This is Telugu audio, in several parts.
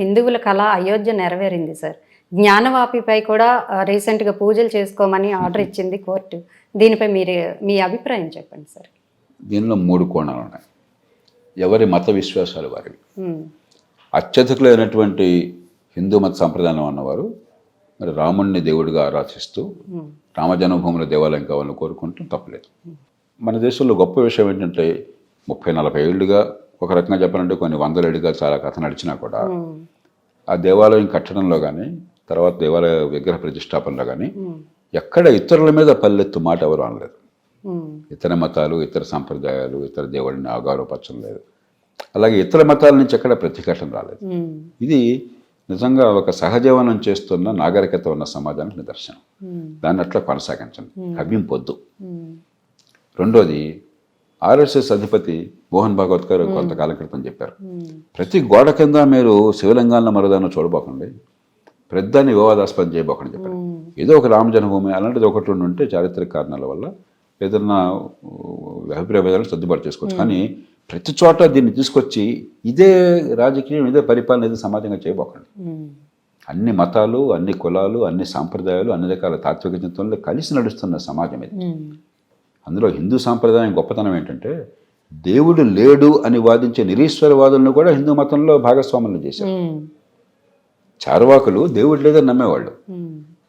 హిందువుల కళ అయోధ్య నెరవేరింది సార్. జ్ఞానవాపిపై కూడా రీసెంట్గా పూజలు చేసుకోమని ఆర్డర్ ఇచ్చింది కోర్టు. దీనిపై మీరు మీ అభిప్రాయం చెప్పండి సార్. దీనిలో మూడు కోణాలు ఉన్నాయి. ఎవరి మత విశ్వాసాలు వారివి. అత్యధికులైనటువంటి హిందూ మత సంప్రదాయం ఉన్నవారు మరి రాముణ్ణి దేవుడిగా ఆరాధిస్తూ ఉమ్, రామ జన్మభూముల దేవాలయం కావాలని కోరుకుంటాం తప్పలేదు. మన దేశంలో గొప్ప విషయం ఏంటంటే ముప్పై నలభై ఏళ్ళుగా ఒక రకంగా చెప్పాలంటే కొన్ని వందల ఏళ్ళుగా చాలా కథ నడిచినా కూడా ఆ దేవాలయం కట్టడంలో కానీ తర్వాత దేవాలయ విగ్రహ ప్రతిష్టాపనలో కానీ ఎక్కడ ఇతరుల మీద పల్లెత్తు మాట ఎవరు అనలేదు. ఇతర మతాలు ఇతర సంప్రదాయాలు ఇతర దేవుడిని ఆగౌరవపరచలేదు అలాగే ఇతర మతాల నుంచి ఎక్కడ ప్రతిఘటన రాలేదు. ఇది నిజంగా ఒక సహజీవనం చేస్తున్న నాగరికత ఉన్న సమాజానికి నిదర్శనం. దాన్ని అట్లా కొనసాగించండి. కవ్వింపొద్దు ఉమ్, రెండోది ఆర్ఎస్ఎస్ అధిపతి మోహన్ భాగవత్ గారు కొంతకాలం క్రితం చెప్పారు. ప్రతి గోడ కింద మీరు శివలింగాలను మరోదాన్ని చూడబోకండి. ప్రతిదాన్ని వివాదాస్పదం చేయబోకండి చెప్పారు. ఏదో ఒక రామ జన్మభూమి అలాంటిది ఒకటి ఉంటే చారిత్రక కారణాల వల్ల ఏదన్నా అభిప్రాయ భేదాలను సర్దుబాటు చేసుకోవచ్చు. కానీ ప్రతి చోట దీన్ని తీసుకొచ్చి ఇదే రాజకీయం ఇదే పరిపాలన ఇదే సమాజంగా చేయబోకండి. అన్ని మతాలు అన్ని కులాలు అన్ని సాంప్రదాయాలు అన్ని రకాల తాత్విక చింతనలు కలిసి నడుస్తున్న సమాజం ఇది. అందులో హిందూ సాంప్రదాయం గొప్పతనం ఏంటంటే దేవుడు లేడు అని వాదించే నిరీశ్వరవాదులను కూడా హిందూ మతంలో భాగస్వాములు చేశారు. చార్వాకులు దేవుడు లేదని నమ్మేవాళ్ళు.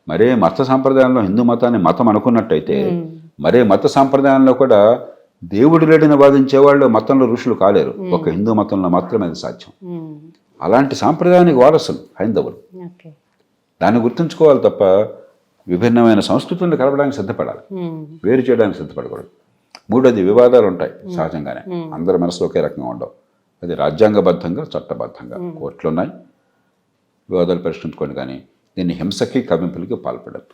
మరే మత సాంప్రదాయంలో హిందూ మతాన్ని మతం అనుకున్నట్టయితే మరే మత సాంప్రదాయంలో కూడా దేవుడు లేడని వాదించే వాళ్ళు మతంలో ఋషులు కాలేరు. ఒక హిందూ మతంలో మాత్రమే అది సాధ్యం. అలాంటి సాంప్రదాయానికి వారసులు హైందవులు. దాన్ని గుర్తుంచుకోవాలి తప్ప విభిన్నమైన సంస్కృతులను కలపడానికి సిద్ధపడాలి. వేరు చేయడానికి సిద్ధపడకూడదు. మూడోది వివాదాలు ఉంటాయి సహజంగానే అందరి మనసులో ఒకే రకంగా ఉండవు. అది రాజ్యాంగబద్ధంగా చట్టబద్ధంగా కోర్టులు ఉన్నాయి వివాదాలు పరిష్కరించుకోండి కానీ దీన్ని హింసకి కవింపులకి పాల్పడద్దు.